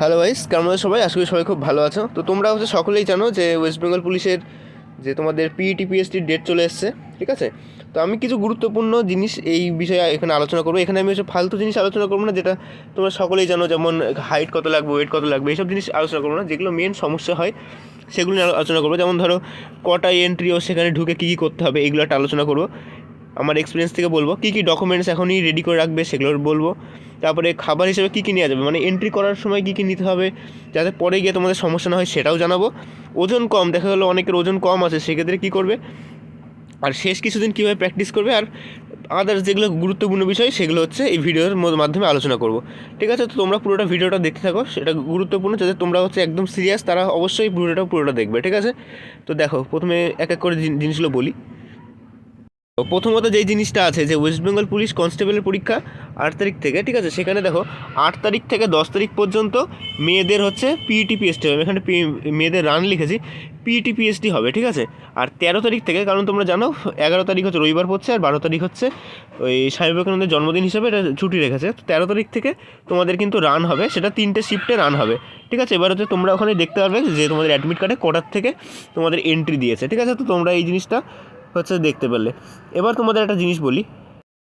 Hello vice কেমন আছো সবাই? আশা করি সবাই খুব ভালো আছো। তো তোমরা হচ্ছে সকলেই জানো যে ওয়েস্ট বেঙ্গল পুলিশের যে তোমাদের E পিইটি পিএসটির ডেট চলে এসছে, ঠিক আছে? তো আমি কিছু গুরুত্বপূর্ণ জিনিস এই বিষয়ে এখানে আলোচনা করব। এখানে আমি হচ্ছে ফালতু জিনিস আলোচনা করব না, যেটা তোমরা সকলেই জানো, যেমন হাইট কত লাগবে ওয়েট কত লাগবে, এইসব জিনিস আলোচনা করব না। যেগুলো মেন সমস্যা হয়, সেগুলো নিয়ে আলোচনা করব। যেমন ধরো, কটা এন্ট্রি ও সেখানে ঢুকে কী কী করতে হবে, এগুলো একটা আলোচনা করব। আমার এক্সপিরিয়েন্স থেকে বলব, কী কী ডকুমেন্টস এখনই রেডি করে রাখবে সেগুলো বলব। তারপরে খাবার হিসেবে কী কী নেওয়া যাবে? মানে এন্ট্রি করার সময় কী কী নিতে হবে, যাতে পরে গিয়ে তোমাদের সমস্যা না হয় সেটাও জানাব। ওজন কম, দেখা গেলো অনেকের ওজন কম আছে, সেক্ষেত্রে কী করবে? আর শেষ কিছুদিন কীভাবে প্র্যাকটিস করবে আর আদার্স যেগুলো গুরুত্বপূর্ণ বিষয়, সেগুলো হচ্ছে এই ভিডিওর মধ্য- মাধ্যমে আলোচনা করব। ঠিক আছে, তো তোমরা পুরোটা ভিডিওটা দেখতে থাকো, সেটা গুরুত্বপূর্ণ, যাতে তোমরা হচ্ছে একদম সিরিয়াস তারা অবশ্যই পুরোটা পুরোটা দেখবে, ঠিক আছে? তো দেখো, প্রথমে এক এক করে জিনিসগুলো বলি। প্রথমত যেই জিনিসটা আছে যে ওয়েস্ট বেঙ্গল পুলিশ কনস্টেবলের পরীক্ষা আট তারিখ থেকে, ঠিক আছে? সেখানে দেখো, আট তারিখ থেকে দশ তারিখ পর্যন্ত মেয়েদের হচ্ছে পিইটি পিএসটি হবে। এখানে মেয়েদের রান লিখেছি পিইটি পিএসটি হবে, ঠিক আছে? আর তেরো তারিখ থেকে, কারণ তোমরা জানো, এগারো তারিখ হচ্ছে রবিবার পড়ছে আর বারো তারিখ হচ্ছে ওই স্বামী বিবেকানন্দের জন্মদিন হিসাবে এটা ছুটি রেখেছে। তো তেরো তারিখ থেকে তোমাদের কিন্তু রান হবে, সেটা তিনটে শিফটে রান হবে, ঠিক আছে? এবার হচ্ছে তোমরা ওখানে দেখতে পারবে যে তোমাদের অ্যাডমিট কার্ডে কটার থেকে তোমাদের এন্ট্রি দিয়েছে, ঠিক আছে? তো তোমরা এই জিনিসটা হচ্ছে দেখতে পেলে। এবার তোমাদের একটা জিনিস বলি।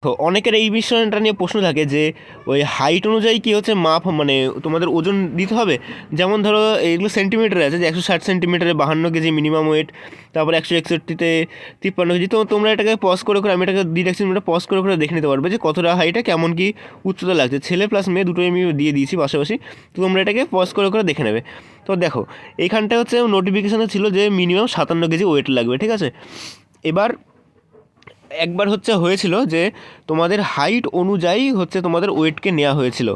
তো অনেকের এই বিষয়টা নিয়ে প্রশ্ন থাকে যে, ওই হাইট অনুযায়ী কী হচ্ছে মাপ মানে তোমাদের ওজন দিতে হবে? যেমন ধরো, এগুলো সেন্টিমিটারে আছে, যে একশো ষাট সেন্টিমিটারে বাহান্ন কেজি মিনিমাম ওয়েট তারপরে একশো একষট্টিতে তিপ্পান্ন কেজি। তো তোমরা এটাকে পজ করে করে, আমি এটাকে দিয়ে রাখছি তোমরা পজ করে করে দেখে নিতে পারবে যে কতটা হাইটে কেমন কি উচ্চতা লাগছে। ছেলে প্লাস মেয়ে দুটোই আমি দিয়ে দিয়েছি পাশাপাশি, তো তোমরা এটাকে পজ করে করে দেখে নেবে। তো দেখো এইখানটা হচ্ছে নোটিফিকেশানে ছিল যে মিনিমাম সাতান্ন কেজি ওয়েট লাগবে, ঠিক আছে? এবার একবার হচ্ছে হয়েছিল যে তোমাদের হাইট অনুযায়ী হচ্ছে তোমাদের ওয়েটকে নেওয়া হয়েছিল।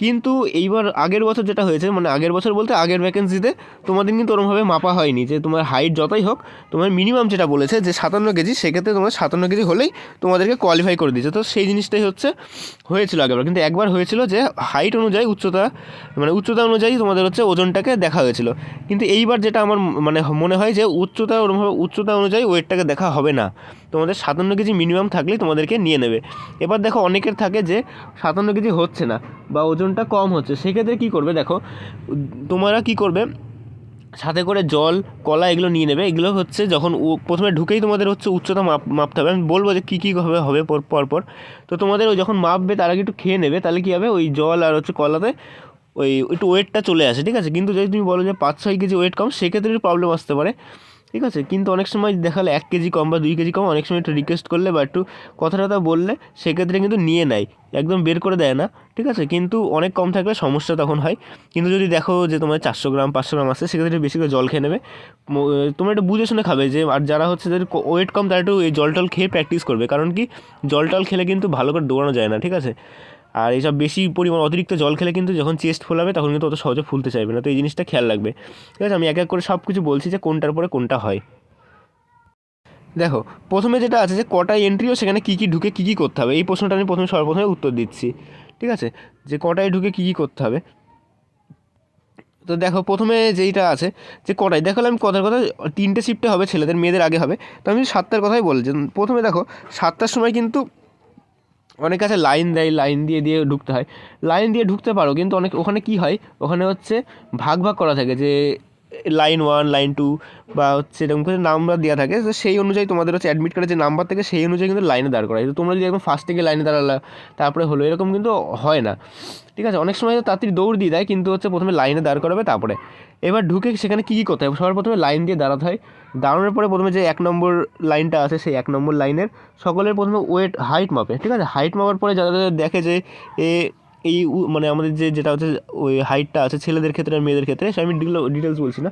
কিন্তু এইবার আগের বছর যেটা হয়েছে মানে আগের বছর বলতে আগের ভ্যাকেন্সিতে তোমাদের কিন্তু ওরমভাবে মাপা হয়নি যে তোমার হাইট যতই হোক, তোমার মিনিমাম যেটা বলেছে যে সাতান্ন কেজি, সেক্ষেত্রে তোমার সাতান্ন কেজি হলেই তোমাদেরকে কোয়ালিফাই করে দিয়েছে। তো সেই জিনিসটাই হচ্ছে, হয়েছিল আগেবার কিন্তু একবার হয়েছিল যে হাইট অনুযায়ী উচ্চতা মানে উচ্চতা অনুযায়ী তোমাদের হচ্ছে ওজনটাকে দেখা হয়েছিল। কিন্তু এইবার যেটা আমার মানে মনে হয় যে উচ্চতা ওরমভাবে, উচ্চতা অনুযায়ী ওয়েটটাকে দেখা হবে না। তোমাদের সাতান্ন কেজি মিনিমাম থাকলেই তোমাদেরকে নিয়ে নেবে। এবার দেখো অনেকের থাকে যে সাতান্ন কেজি হচ্ছে না বা ওজনটা কম হচ্ছে, সেক্ষেত্রে কী করবে দেখো, তোমরা কী করবে, সাথে করে জল, কলা এগুলো নিয়ে নেবে, এগুলো হচ্ছে যখন প্রথমে ঢুকেই তোমাদের হচ্ছে উচ্চতা মাপ, মাপতে হবে। আমি বলব যে কী কী হবে হবে পর পর পর। তো তোমাদের ওই যখন মাপবে তার আগে একটু খেয়ে নেবে, তাহলে কী হবে, ওই জল আর হচ্ছে কলাতে ওই একটু ওয়েটটা চলে আসে, ঠিক আছে? কিন্তু যদি তুমি বলো যে পাঁচ, ছয় কেজি ওয়েট কম, সেক্ষেত্রে প্রবলেম আসতে পারে। ঠিক আছে? কিন্তু অনেক সময় দেখালে এক কেজি কম বা দুই কেজি কম অনেক সময় একটু রিকোয়েস্ট করলে বা একটু কথা টথা বললে সেক্ষেত্রে কিন্তু নিয়ে নেয়, একদম বের করে দেয় না, ঠিক আছে? কিন্তু অনেক কম থাকলে সমস্যা তখন হয়। কিন্তু যদি দেখো যে তোমার চারশো গ্রাম, পাঁচশো গ্রাম আসছে সেক্ষেত্রে বেশি করে জল খেয়ে নেবে। তোমরা একটু বুঝে শুনে খাবে যে, আর যারা হচ্ছে যাদের ওয়েট কম তারা একটু এই জল টল খেয়ে প্র্যাকটিস করবে। কারণ কি? জল টল খেলে কিন্তু ভালো করে দৌড়ানো যায় না, ঠিক আছে? আর এইসব বেশি পরিমাণ অতিরিক্ত জল খেলে কিন্তু যখন চেস্ট ফোলাবে, তখন কিন্তু অত সহজে ফুলতে চাইবে না। তো এই জিনিসটা খেয়াল রাখবে। ঠিক আছে, আমি এক এক করে সব কিছু বলছি যে কোনটার পরে কোনটা হয়। দেখো, প্রথমে যেটা আছে যে কটা এন্ট্রিও সেখানে কী কী ঢুকে কী কী করতে হবে। এই প্রশ্নটা আমি প্রথমে সর্বপ্রথমে উত্তর দিচ্ছি। ঠিক আছে? যে কটায় ঢুকে কী কী করতে হবে। তো দেখো, প্রথমে যেইটা আছে যে কটায়, দেখো আমি কথার কথা, তিনটে শিফটে হবে, ছেলেদের মেয়েদের আগে হবে। তো আমি সাতটার কথাই বলছি। প্রথমে দেখো, সাতটার সময় কিন্তু অনেক আছে লাইন দেয়, লাইন দিয়ে দিয়ে ঢুকতে হয়। লাইন দিয়ে ঢুকতে পারো, কিন্তু অনেক, ওখানে কি হয়? ওখানে হচ্ছে ভাগ ভাগ করা থাকে যে লাইন ওয়ান, লাইন টু বা হচ্ছে এরকম করে নাম্বার দেওয়া থাকে। তো সেই অনুযায়ী তোমাদের হচ্ছে অ্যাডমিট কার্ডে যে নাম্বার থাকে সেই অনুযায়ী কিন্তু লাইনে দাঁড় করা হয় তো তোমরা যদি একদম ফার্স্ট থেকে লাইনে দাঁড়ালা, তারপরে হলো, এরকম কিন্তু হয় না। ঠিক আছে? অনেক সময় তাড়াতাড়ি দৌড় দিয়ে দেয়, কিন্তু হচ্ছে প্রথমে লাইনে দাঁড় করাবে, তারপরে। এবার ঢুকে সেখানে কী কী করতে হবে সবার প্রথমে লাইন দিয়ে দাঁড়াতে হয়। দাঁড়ানোর পরে প্রথমে যে এক নম্বর লাইনটা আছে, সেই এক নম্বর লাইনের সকলের প্রথমে ওয়েট হাইট মাপে, ঠিক আছে? হাইট মাপার পরে যারা দেখে যে এ, এই মানে আমাদের যে, যেটা হচ্ছে ওই হাইটটা আছে ছেলেদের ক্ষেত্রে আর মেয়েদের ক্ষেত্রে সে আমি ডিটেলস বলছি না।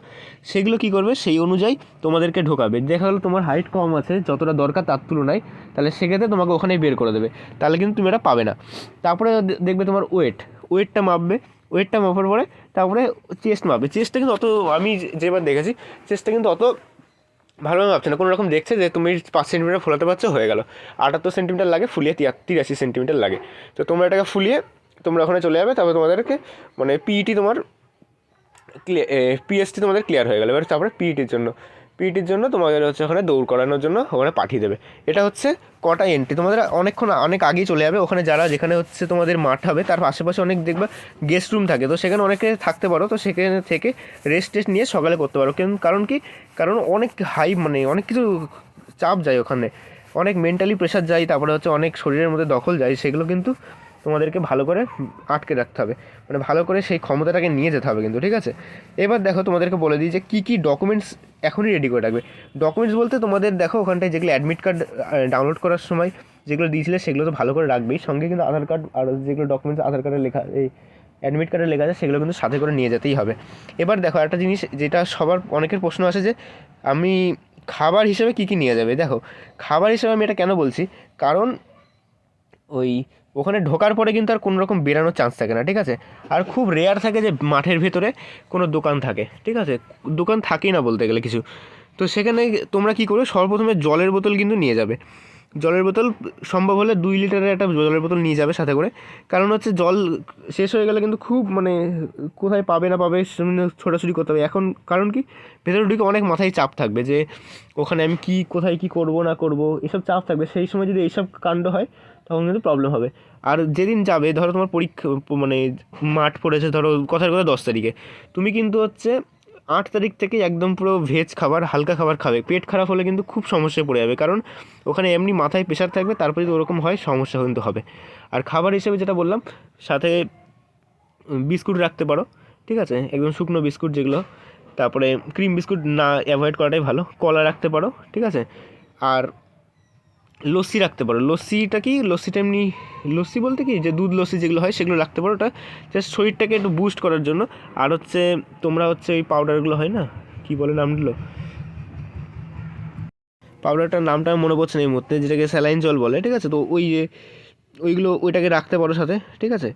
সেগুলো কী করবে? সেই অনুযায়ী তোমাদেরকে ঢোকাবে। দেখা গেলো তোমার হাইট কম আছে, যতটা দরকার তার তুলনায়, তাহলে সেক্ষেত্রে তোমাকে ওখানেই বের করে দেবে। তাহলে কিন্তু তুমি এটা পাবে না। তারপরে দেখবে তোমার ওয়েট ওয়েটটা মাপবে। ওয়েটটা মাপার পরে তারপরে চেস্ট মাপবে। চেস্টটা কিন্তু অত, আমি যেবার দেখেছি চেস্টটা কিন্তু অত ভালোভাবে ভাবছে না, কোনো রকম দেখছে যে তুমি পাঁচ সেন্টিমিটার ফোলাতে পারছ, হয়ে গেলো। আটাত্তর সেন্টিমিটার লাগে, ফুলিয়ে তিরাশি সেন্টিমিটার লাগে। তো তোমরা এটাকে ফুলিয়ে তোমরা ওখানে চলে যাবে, তারপরে তোমাদেরকে মানে পিইটি তোমার ক্লিয়ার পিএসটি তোমাদের ক্লিয়ার হয়ে গেলো। এবার তারপরে পিইটির জন্য। পিটির জন্য তোমাদের হচ্ছে ওখানে দৌড় করানোর জন্য ওখানে পাঠিয়ে দেবে। এটা হচ্ছে কটা এন্ট্রি তোমাদের অনেকক্ষণ, অনেক আগেই চলে যাবে। ওখানে যারা, যেখানে হচ্ছে তোমাদের মাঠ হবে, তার আশেপাশে অনেক দেখবে গেস্ট রুম থাকে। তো সেখানে অনেকে থাকতে পারো। তো সেখানে থেকে রেস্ট টেস্ট নিয়ে সকালে করতে পারো। কারণ কি, কারণ অনেক হাই মানে অনেক কিছু চাপ যায় ওখানে। অনেক মেন্টালি প্রেশার যায়, তারপরে হচ্ছে অনেক শরীরের মধ্যে দখল যায়। সেগুলো কিন্তু তোমাদেরকে ভালো করে আটকে রাখতে হবে। মানে ভালো করে সেই ক্ষমতাটাকে নিয়ে যেতে হবে কিন্তু, ঠিক আছে? এবার দেখো তোমাদেরকে বলে দিই যে কী কী ডকুমেন্টস এখনই রেডি করে রাখবে। ডকুমেন্টস বলতে তোমাদের দেখো ওখানটায় যেগুলো অ্যাডমিট কার্ড ডাউনলোড করার সময় যেগুলো দিয়েছিলে সেগুলো তো ভালো করে রাখবেই। সঙ্গে কিন্তু আধার কার্ড আর যেগুলো ডকুমেন্টস আধার কার্ডে লেখা, এই অ্যাডমিট কার্ডে লেখা আছে সেগুলো কিন্তু সাথে করে নিয়ে যেতেই হবে। এবার দেখো একটা জিনিস যেটা সবার অনেকের প্রশ্ন আসে যে আমি খাবার হিসেবে কী কী নিয়ে যাবে? দেখো, খাবার হিসেবে আমি এটা কেন বলছি? কারণ ওই ওখানে ঢোকার পরে কিন্তু আর কোনো রকম বেরানোর চান্স থাকে না, ঠিক আছে? আর খুব রেয়ার থাকে যে মাঠের ভেতরে কোনো দোকান থাকে, ঠিক আছে? দোকান থাকেই না বলতে গেলে কিছু। তো সেখানে তোমরা কী করবে? সর্বপ্রথমে জলের বোতল কিন্তু নিয়ে যাবে। জলের বোতল সম্ভব হলে দুই লিটারের একটা জলের বোতল নিয়ে যাবে সাথে করে। কারণ হচ্ছে জল শেষ হয়ে গেলে কিন্তু খুব মানে কোথায় পাবে না পাবে ছোটাছুটি করতে হবে। এখন কারণ কি? ভেতরে ঢুকে অনেক মাথায় চাপ থাকবে যে ওখানে আমি কী, কোথায় কী করব না করব, এসব চাপ থাকবে। সেই সময় যদি এইসব কাণ্ড হয় তখন কিন্তু প্রবলেম হবে। আর যেদিন যাবে, ধরো তোমার পরীক্ষা মানে মাঠ পড়েছে, ধরো কথার কথা দশ তারিখে। তুমি কিন্তু হচ্ছে আট তারিখ থেকে একদম পুরো ভেজ খাবার, হালকা খাবার খাবে। পেট খারাপ হলে কিন্তু খুব সমস্যায় পড়ে যাবে। কারণ ওখানে এমনি মাথায় প্রেশার থাকবে, তারপরে যদি ওরকম হয়, সমস্যা কিন্তু হবে। আর খাবার হিসেবে যেটা বললাম, সাথে বিস্কুট রাখতে পারো, ঠিক আছে? একদম শুকনো বিস্কুট যেগুলো। তারপরে ক্রিম বিস্কুট না অ্যাভয়েড করাটাই ভালো। কলা রাখতে পারো, ঠিক আছে? আর লস্যি রাখতে পারো। লস্যিটা কি? লস্যিটা এমনি, লস্যি বলতে কি? যে দুধ লস্যি যেগুলো হয় সেগুলো রাখতে পারো। ওটা জাস্ট শরীরটাকে একটু বুস্ট করার জন্য। আর হচ্ছে তোমরা হচ্ছে ওই পাউডারগুলো হয় না? কি বলে নামগুলো? পাউডারটার নামটা মনে পড়ছে না এই মুহূর্তে, যেটাকে স্যালাইন জল বলে, ঠিক আছে? তো ওই ওইগুলো ওইটাকে রাখতে পারো সাথে, ঠিক আছে?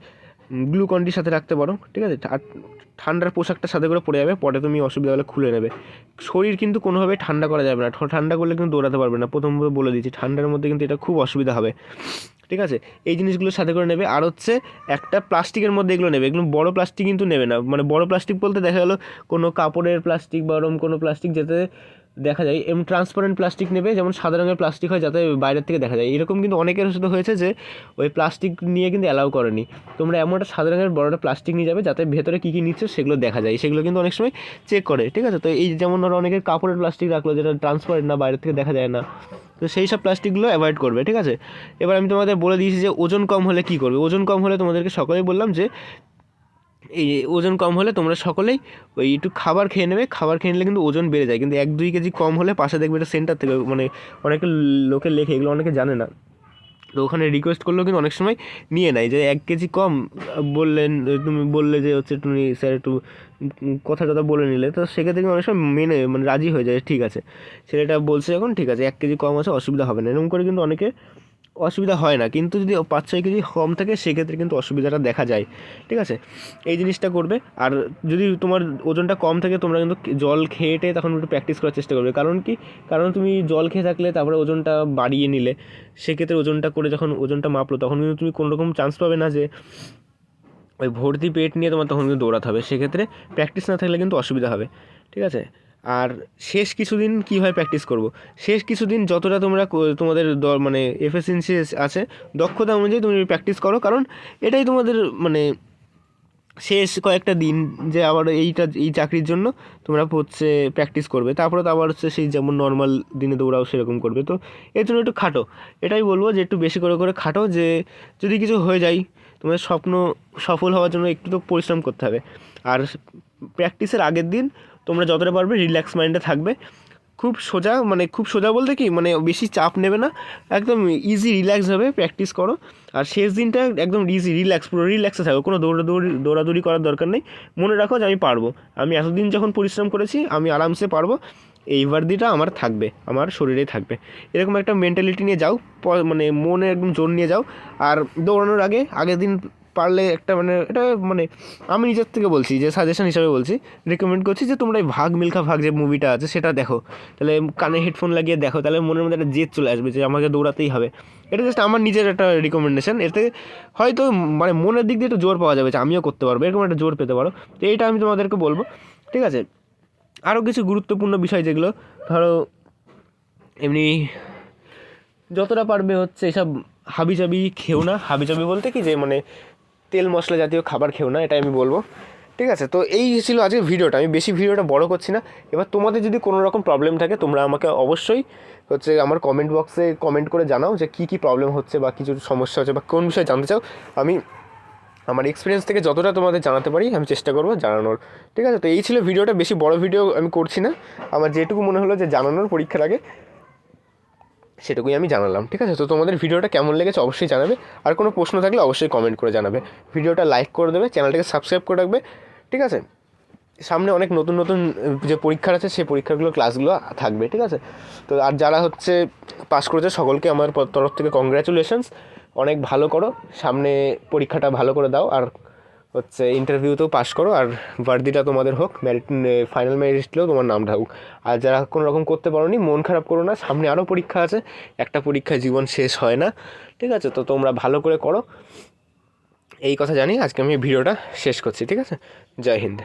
গ্লুকন্ডির সাথে রাখতে পারো, ঠিক আছে? আর ঠান্ডার পোশাকটা সাথে করে পরে যাবে, পরে তুমি অসুবিধা হলে খুলে নেবে। শরীর কিন্তু কোনোভাবে ঠান্ডা করা যাবে না ঠান্ডা করলে কিন্তু দৌড়াতে পারবে না। প্রথম বলে দিচ্ছি, ঠান্ডার মধ্যে কিন্তু এটা খুব অসুবিধা হবে। ঠিক আছে? এই জিনিসগুলো সাথে করে নেবে। আর হচ্ছে একটা প্লাস্টিকের মধ্যে এগুলো নেবে। এগুলো বড় প্লাস্টিক কিন্তু নেবে না। মানে বড় প্লাস্টিক বলতে দেখা গেলো কোনো কাপড়ের প্লাস্টিক বা ওরকম কোনো প্লাস্টিক যাতে দেখা যায় এমন ট্রান্সপারেন্ট প্লাস্টিক নেবে, যেমন সাদা রঙের প্লাস্টিক হয় যাতে বাইরের থেকে দেখা যায়। এরকম কিন্তু অনেকের সাথে হয়েছে যে, ওই প্লাস্টিক নিয়ে কিন্তু অ্যালাউ করেনি। তোমরা এমন একটা সাদা রঙের বড় একটা প্লাস্টিক নিয়ে যাবে, যাতে ভেতরে কী কী নিচ্ছে সেগুলো দেখা যায়। সেগুলো কিন্তু অনেক সময় চেক করে, ঠিক আছে? তো এই যেমন ধরো অনেকের কাপড়ের প্লাস্টিক রাখল, যেটা ট্রান্সপারেন্ট না, বাইরের থেকে দেখা যায় না। তো সেই সব প্লাস্টিকগুলো অ্যাভয়েড করবে, ঠিক আছে? এবার আমি তোমাদের বলে দিয়েছি যে, ওজন কম হলে কী করবে? ওজন কম হলে তোমাদেরকে সকলেই বললাম যে এই ওজন কম হলে তোমরা সকলেই ওই একটু খাবার খেয়ে নেবে। খাবার খেয়ে নিলে কিন্তু ওজন বেড়ে যায়। কিন্তু এক দুই কেজি কম হলে পাশে দেখবে এটা সেন্টার থেকে মানে অনেকে লোকে লেখে, এগুলো অনেকে জানে না। তো ওখানে রিকোয়েস্ট করলেও কিন্তু অনেক সময় নিয়ে নেয় যে এক কেজি কম বললেন, তুমি বললে যে হচ্ছে তুমি স্যার একটু কথা টথা বলে নিলে। তো সেক্ষেত্রে কিন্তু অনেক সময় মেনে মানে রাজি হয়ে যায়, ঠিক আছে। ছেলেটা বলছে এখন ঠিক আছে, এক কেজি কম আছে, অসুবিধা হবে না। এরকম করে কিন্তু অনেকে অসুবিধা হয় না। কিন্তু যদি পাঁচ, ছয় কেজি কম থাকে, সেক্ষেত্রে কিন্তু অসুবিধাটা দেখা যায়। ঠিক আছে? এই জিনিসটা করবে। আর যদি তোমার ওজনটা কম থাকে, তোমরা কিন্তু জল খেয়েটে তখন একটু প্র্যাকটিস করার চেষ্টা করবে। কারণ কি? কারণ তুমি জল খেয়ে থাকলে তারপরে ওজনটা বাড়িয়ে নিলে। সেক্ষেত্রে ওজনটা করে যখন ওজনটা মাপলো, তখন কিন্তু তুমি কোনো রকম চান্স পাবে না যে, ওই ভর্তি পেট নিয়ে তোমার তখন কিন্তু দৌড়াতে হবে। সেক্ষেত্রে প্র্যাকটিস না থাকলে কিন্তু অসুবিধা হবে। ঠিক আছে? আর শেষ কিছুদিন কীভাবে প্র্যাকটিস করব? শেষ কিছুদিন যতটা তোমরা তোমাদের মানে এফিসিয়েন্সি আছে, দক্ষতা অনুযায়ী তুমি প্র্যাকটিস করো। কারণ এটাই তোমাদের মানে শেষ কয়েকটা দিন যে আবার এইটা, এই চাকরির জন্য তোমরা হচ্ছে প্র্যাকটিস করবে। তারপরে তো আবার হচ্ছে সেই যেমন নর্মাল দিনে দৌড়াও সেরকম করবে। তো এর জন্য একটু খাটো। এটাই বলব যে একটু বেশি করে করে খাটো যে যদি কিছু হয়ে যায়, তোমাদের স্বপ্ন সফল হওয়ার জন্য একটু তো পরিশ্রম করতে হবে। আর প্র্যাকটিসের আগের দিন তোমরা যতটা পারবে রিল্যাক্স মাইন্ডে থাকবে। খুব সোজা মানে খুব সোজা বলতে কি মানে বেশি চাপ নেবে না। একদম ইজি রিল্যাক্স হবে প্র্যাকটিস করো। আর শেষ দিনটা একদম ইজি রিল্যাক্স পুরো রিল্যাক্সে থাকো। কোনো দৌড়াদৌড়ি দৌড়াদৌড়ি করার দরকার নেই। মনে রাখো যে আমি পারব। আমি এতদিন যখন পরিশ্রম করেছি, আমি আরামসে পারব। এই দিটা আমার থাকবে, আমার শরীরেই থাকবে। এরকম একটা মেন্টালিটি নিয়ে যাও মানে মনে একদম জোর নিয়ে যাও। আর দৌড়ানোর আগে, আগের দিন পারলে একটা মানে এটা মানে আমি নিজের থেকে বলছি, যে সাজেশন হিসাবে বলছি। রেকমেন্ড করছি যে তোমরা এই ভাগ মিল্খা ভাগ যে মুভিটা আছে সেটা দেখো। তাহলে কানে হেডফোন লাগিয়ে দেখো, তাহলে মনের মধ্যে একটা জেদ চলে আসবে যে আমাকে দৌড়াতেই হবে। এটা জাস্ট আমার নিজের একটা রিকমেন্ডেশন এতে হয়তো মানে মনের দিক দিয়ে একটু জোর পাওয়া যাবে যে আমিও করতে পারব, এরকম একটা জোর পেতে পারো। তো এইটা আমি তোমাদেরকে বলব। ঠিক আছে? আরও কিছু গুরুত্বপূর্ণ বিষয় যেগুলো, ধরো এমনি যতটা পারবে হচ্ছে এসব হাবিজাবি খেও না। হাবিজাবি বলতে কি যে মানে তেল মশলা জাতীয় খাবার খেও না, এটাই আমি বলব। ঠিক আছে, তো এই ছিল আজকে ভিডিওটা। আমি বেশি ভিডিওটা বড় করছি না। এবার তোমাদের যদি কোনো রকম প্রবলেম থাকে, তোমরা আমাকে অবশ্যই হচ্ছে আমার কমেন্ট বক্সে কমেন্ট করে জানাও যে কী কী প্রবলেম হচ্ছে বা কিছু সমস্যা হচ্ছে বা কোন বিষয়ে জানতে চাও। আমি আমার এক্সপিরিয়েন্স থেকে যতটা তোমাদের জানাতে পারি, আমি চেষ্টা করব জানানোর। ঠিক আছে, তো এই ছিল ভিডিওটা। বেশি বড় ভিডিও আমি করছি না। আমার যেটুকু মনে হলো যে জানানোর পরীক্ষার আগে। সেটুকুই আমি জানালাম, ঠিক আছে? তো তোমাদের ভিডিওটা কেমন লেগেছে অবশ্যই জানাবে। আর কোনো প্রশ্ন থাকলে অবশ্যই কমেন্ট করে জানাবে। ভিডিওটা লাইক করে দেবে, চ্যানেলটাকে সাবস্ক্রাইব করে রাখবে, ঠিক আছে? সামনে অনেক নতুন নতুন যে পরীক্ষার আছে, সেই পরীক্ষাগুলো ক্লাসগুলো থাকবে, ঠিক আছে? তো আর যারা হচ্ছে পাস করেছে, সকলকে আমার তরফ থেকে কংগ্র্যাচুলেশনস অনেক ভালো করো, সামনে পরীক্ষাটা ভালো করে দাও। আর হচ্ছে ইন্টারভিউতেও পাস করো আর ভার্দিটা তোমাদের হোক ম্যারিট ফাইনাল মেরিট তোমার নাম হোক আর যারা কোনো রকম করতে পারো নি মন খারাপ করো না, সামনে আরও পরীক্ষা আছে, একটা পরীক্ষা জীবন শেষ হয় না, ঠিক আছে? তো তোমরা ভালো করে করো। এই কথা জানি আজকে আমি ভিডিওটা শেষ করছি, ঠিক আছে? জয় হিন্দ।